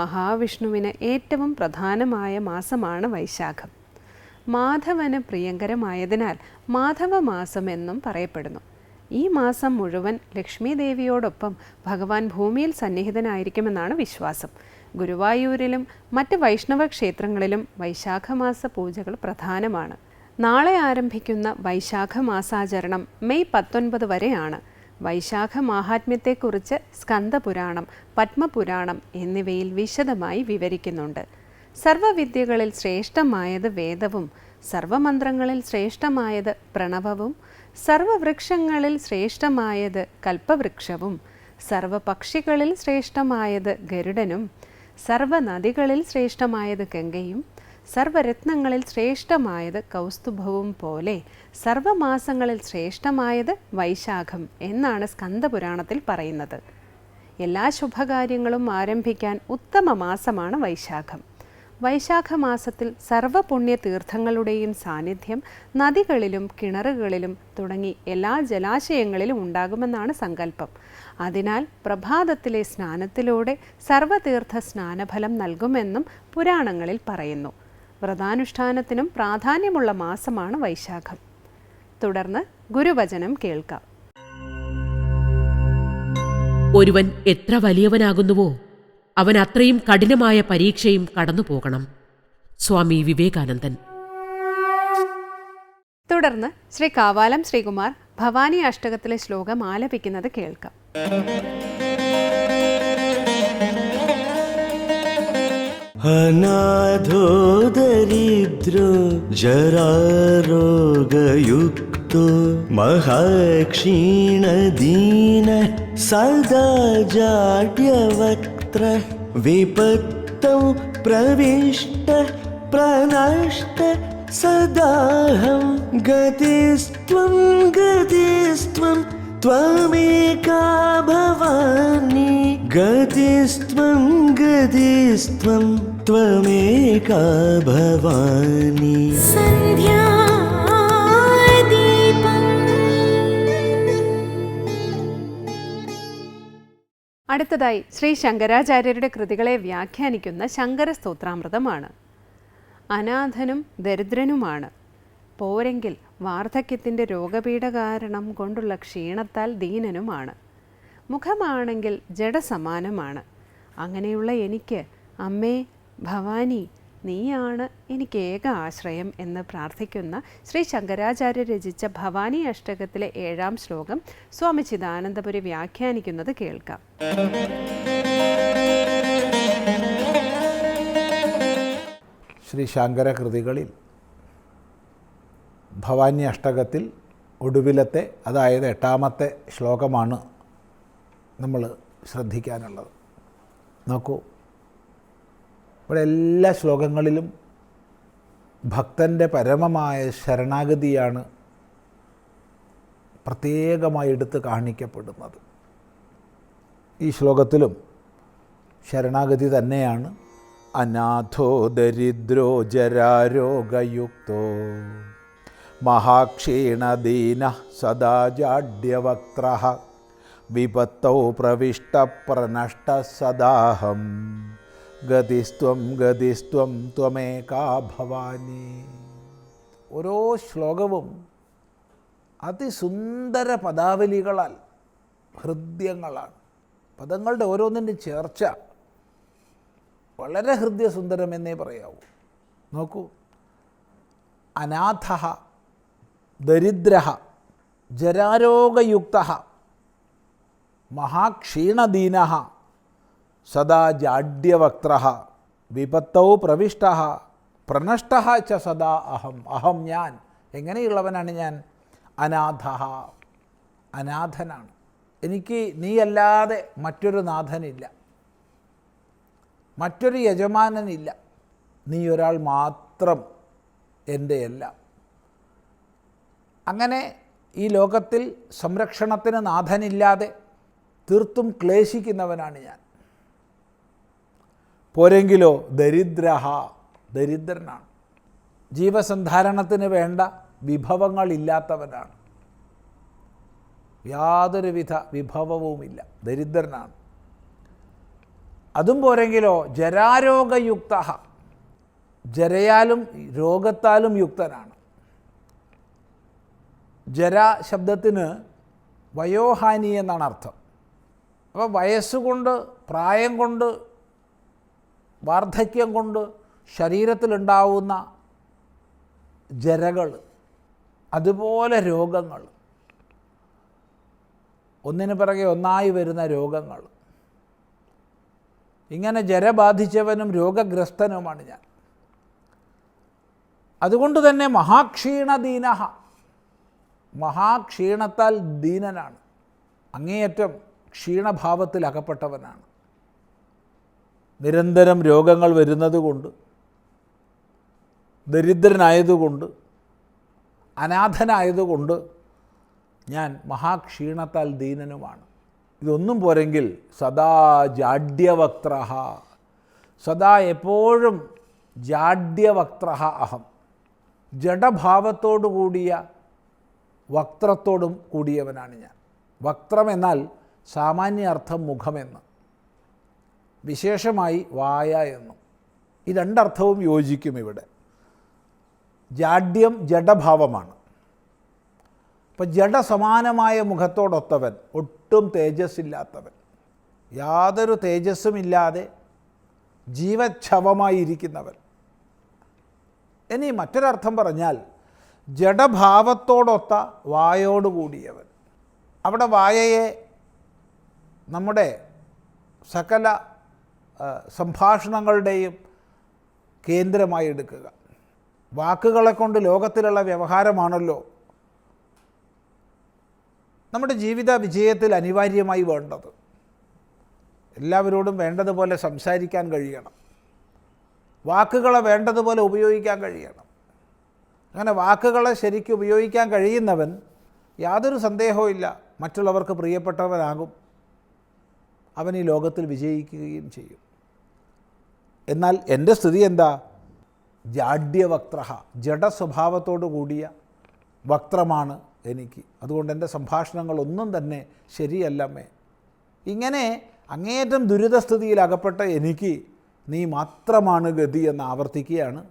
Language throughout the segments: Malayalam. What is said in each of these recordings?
മഹാവിഷ്ണുവിന് ഏറ്റവും പ്രധാനമായ മാസമാണ് വൈശാഖം. മാധവന് പ്രിയങ്കരമായതിനാൽ മാധവ മാസം എന്നും പറയപ്പെടുന്നു. ഈ മാസം മുഴുവൻ ലക്ഷ്മി ദേവിയോടൊപ്പം ഭഗവാൻ ഭൂമിയിൽ സന്നിഹിതനായിരിക്കുമെന്നാണ് വിശ്വാസം. ഗുരുവായൂരിലും മറ്റ് വൈഷ്ണവ ക്ഷേത്രങ്ങളിലും വൈശാഖമാസ പൂജകൾ പ്രധാനമാണ്. നാളെ ആരംഭിക്കുന്ന വൈശാഖ മാസാചരണം മെയ് പത്തൊൻപത് വരെയാണ്. വൈശാഖ മാഹാത്മ്യത്തെക്കുറിച്ച് സ്കന്ദപുരാണം പത്മപുരാണം എന്നിവയിൽ വിശദമായി വിവരിക്കുന്നുണ്ട്. സർവവിദ്യകളിൽ ശ്രേഷ്ഠമായത് വേദവും സർവമന്ത്രങ്ങളിൽ ശ്രേഷ്ഠമായത് പ്രണവവും സർവവൃക്ഷങ്ങളിൽ ശ്രേഷ്ഠമായത് കൽപ്പവൃക്ഷവും സർവപക്ഷികളിൽ ശ്രേഷ്ഠമായത് ഗരുഡനും സർവനദികളിൽ ശ്രേഷ്ഠമായത് ഗംഗയും സർവരത്നങ്ങളിൽ ശ്രേഷ്ഠമായത് കൗസ്തുഭവും പോലെ സർവമാസങ്ങളിൽ ശ്രേഷ്ഠമായത് വൈശാഖം എന്നാണ് സ്കന്ദപുരാണത്തിൽ പറയുന്നത്. എല്ലാ ശുഭകാര്യങ്ങളും ആരംഭിക്കാൻ ഉത്തമ മാസമാണ് വൈശാഖം. വൈശാഖ മാസത്തിൽ സർവപുണ്യ തീർത്ഥങ്ങളുടെയും സാന്നിധ്യം നദികളിലും കിണറുകളിലും തുടങ്ങി എല്ലാ ജലാശയങ്ങളിലും ഉണ്ടാകുമെന്നാണ് സങ്കല്പം. അതിനാൽ പ്രഭാതത്തിലെ സ്നാനത്തിലൂടെ സർവതീർത്ഥ സ്നാനഫലം നൽകുമെന്നും പുരാണങ്ങളിൽ പറയുന്നു. വ്രതാനുഷ്ഠാനത്തിനും പ്രാധാന്യമുള്ള മാസമാണ് വൈശാഖം. തുടർന്ന് ഗുരുവചനം കേൾക്കാം. ഒരുവൻ എത്ര വലിയവനാകുന്നുവോ അവൻ അത്രയും കഠിനമായ പരീക്ഷയും കടന്നു പോകണം. സ്വാമി വിവേകാനന്ദൻ. തുടർന്ന് ശ്രീ കാവാലം ശ്രീകുമാർ ഭവാനി അഷ്ടകത്തിലെ ശ്ലോകം ആലപിക്കുന്നത് കേൾക്കാം. അനാഥോ ദരിദ്രോ ജരാരോഗയുക്ത जरारोगयुक्तो महाक्षीणदीन सदा जाड्यवक्त्र विपत्तौ प्रविष्ट प्रनष्ट सदाहं गतिस्त्वं गतिस्त्वं त्वमेका भवानि गतिस्त्वं गतिस्त्वं त्वमेका भवानि അടുത്തതായി ശ്രീ ശങ്കരാചാര്യരുടെ കൃതികളെ വ്യാഖ്യാനിക്കുന്ന ശങ്കര സ്തോത്രാമൃതമാണ് അനാഥനും ദരിദ്രനുമാണ്. പോരെങ്കിൽ വാർദ്ധക്യത്തിന്റെ രോഗപീഠ കാരണം കൊണ്ടുള്ള ക്ഷീണത്താൽ ദീനനുമാണ്. മുഖമാണെങ്കിൽ ജഡസമാനമാണ്. അങ്ങനെയുള്ള എനിക്ക് അമ്മേ ഭവാനി നീയാണ് എനിക്ക് ഏക ആശ്രയം എന്ന് പ്രാർത്ഥിക്കുന്ന ശ്രീ ശങ്കരാചാര്യ രചിച്ച ഭവാനി അഷ്ടകത്തിലെ ഏഴാം ശ്ലോകം സ്വാമി ചിദാനന്ദപുരി വ്യാഖ്യാനിക്കുന്നത് കേൾക്കാം. ശ്രീ ശങ്കര കൃതികളിൽ ഭവാനി അഷ്ടകത്തിൽ ഒടുവിലത്തെ അതായത് എട്ടാമത്തെ ശ്ലോകമാണ് നമ്മൾ ശ്രദ്ധിക്കാനുള്ളത്. നോക്കൂ ഇവിടെ എല്ലാ ശ്ലോകങ്ങളിലും ഭക്തന്റെ പരമമായ ശരണാഗതിയാണ് പ്രത്യേകമായി എടുത്ത് കാണിക്കപ്പെടുന്നത്. ഈ ശ്ലോകത്തിലും ശരണാഗതി തന്നെയാണ്. അനാഥോ ദരിദ്രോ ജരാരോഗയുക്തോ മഹാക്ഷീണദീന സദാ വിപത്തോ പ്രവിഷ്ട പ്രനഷ്ട സദാഹം. ഗതിസ്ത്വം ഗതിസ്ത്വം ത്വമേകാ ഭവാനി. ഓരോ ശ്ലോകവും അതിസുന്ദര പദാവലികളാൽ ഹൃദ്യങ്ങളാണ്. പദങ്ങളുടെ ഓരോന്നിന്റെ ചേർച്ച വളരെ ഹൃദ്യസുന്ദരം എന്നേ പറയാവൂ. നോക്കൂ. അനാഥ ദരിദ്ര ജരാരോഗയുക്ത മഹാക്ഷീണദീന സദാ ജാഡ്യവക്ത്ര വിപത്തൗ പ്രവിഷ്ട പ്രനഷ്ട ച സദാ അഹം അഹം ഞാൻ. എങ്ങനെയുള്ളവനാണ് ഞാൻ? അനാഥ അനാഥനാണ്. എനിക്ക് നീയല്ലാതെ മറ്റൊരു നാഥനില്ല. മറ്റൊരു യജമാനനില്ല. നീ ഒരാൾ മാത്രം എന്റെ അങ്ങനെ ഈ ലോകത്തിൽ സംരക്ഷണത്തിന് നാഥനില്ലാതെ തീർത്തും ക്ലേശിക്കുന്നവനാണ് ഞാൻ. പോരെങ്കിലോ ദരിദ്രഹ ദരിദ്രനാണ്. ജീവസന്ധാരണത്തിന് വേണ്ട വിഭവങ്ങളില്ലാത്തവനാണ്. യാതൊരുവിധ വിഭവവുമില്ല. ദരിദ്രനാണ്. അതും പോരെങ്കിലോ ജരാരോഗയുക്ത ജരയാലും രോഗത്താലും യുക്തനാണ്. ജര ശബ്ദത്തിന് വയോഹാനി എന്നാണ് അർത്ഥം. അപ്പോൾ വയസ്സുകൊണ്ട് പ്രായം കൊണ്ട് വാർദ്ധക്യം കൊണ്ട് ശരീരത്തിലുണ്ടാവുന്ന ജരകൾ അതുപോലെ രോഗങ്ങൾ ഒന്നിനു പിറകെ ഒന്നായി വരുന്ന രോഗങ്ങൾ. ഇങ്ങനെ ജര ബാധിച്ചവനും രോഗഗ്രസ്തനുമാണ് ഞാൻ. അതുകൊണ്ട് തന്നെ മഹാക്ഷീണദീന മഹാക്ഷീണത്താൽ ദീനനാണ്. അങ്ങേയറ്റം ക്ഷീണഭാവത്തിൽ അകപ്പെട്ടവനാണ് നിരന്തരം രോഗങ്ങൾ വരുന്നത് കൊണ്ട് ദരിദ്രനായതുകൊണ്ട് അനാഥനായതുകൊണ്ട് ഞാൻ മഹാക്ഷീണത്താൽ ദീനനുമാണ്. ഇതൊന്നും പോരെങ്കിൽ സദാ ജാഡ്യവക്ത്ര സദാ എപ്പോഴും ജാഡ്യവക്ത്ര അഹം. ജഡഭാവത്തോടു കൂടിയ വക്ത്രത്തോടും കൂടിയവനാണ് ഞാൻ. വക്ത്രം എന്നാൽ സാമാന്യ അർത്ഥം മുഖമെന്ന്. വിശേഷമായി വായ എന്നും. ഈ രണ്ടർത്ഥവും യോജിക്കും ഇവിടെ. ജാഡ്യം ജഡഭാവമാണ്. അപ്പം ജഡസമാനമായ മുഖത്തോടൊത്തവൻ ഒട്ടും തേജസ്സില്ലാത്തവൻ. യാതൊരു തേജസ്സുമില്ലാതെ ജീവച്ഛവമായിരിക്കുന്നവൻ. ഇനി മറ്റൊരർത്ഥം പറഞ്ഞാൽ ജഡഭാവത്തോടൊത്ത വായോടുകൂടിയവൻ. അവിടെ വായയെ നമ്മുടെ സകല സംഭാഷണങ്ങളുടെയും കേന്ദ്രമായി എടുക്കുക. വാക്കുകളെ കൊണ്ട് ലോകത്തിലുള്ള വ്യവഹാരമാണല്ലോ. നമ്മുടെ ജീവിത വിജയത്തിൽ അനിവാര്യമായി വേണ്ടത്. എല്ലാവരോടും വേണ്ടതുപോലെ സംസാരിക്കാൻ കഴിയണം. വാക്കുകളെ വേണ്ടതുപോലെ ഉപയോഗിക്കാൻ കഴിയണം. അങ്ങനെ വാക്കുകളെ ശരിക്കും ഉപയോഗിക്കാൻ കഴിയുന്നവൻ യാതൊരു സന്ദേഹവും ഇല്ല. മറ്റുള്ളവർക്ക് പ്രിയപ്പെട്ടവനാകും. അവൻ ഈ ലോകത്തിൽ വിജയിക്കുകയും ചെയ്യും. എന്നാൽ എന്റെ സ്ഥിതി എന്താ? ജാഡ്യവക്ത്ര ജഡസ്വഭാവത്തോടു കൂടിയ വക്രമാണ് എനിക്ക്. അതുകൊണ്ട് എന്റെ സംഭാഷണങ്ങളൊന്നും തന്നെ ശരിയല്ലമ്മേ. ഇങ്ങനെ അങ്ങേയറ്റം ദുരിതസ്ഥിതിയിൽ അകപ്പെട്ട എനിക്ക് നീ മാത്രമാണ് ഗതി എന്ന് ആവർത്തിക്കുകയാണ്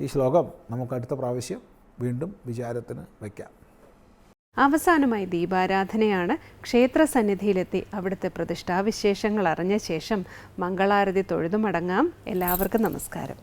ഈ ശ്ലോകം. നമുക്ക് അടുത്ത പ്രാവശ്യം വീണ്ടും വിചാരത്തിന് വയ്ക്കാം. അവസാനമായി ദീപാരാധനയാണ് ക്ഷേത്ര സന്നിധിയിലെത്തി അവിടുത്തെ പ്രതിഷ്ഠാവിശേഷങ്ങൾ അറിഞ്ഞ ശേഷം മംഗളാരതി തൊഴുതുമടങ്ങാം. എല്ലാവർക്കും നമസ്കാരം.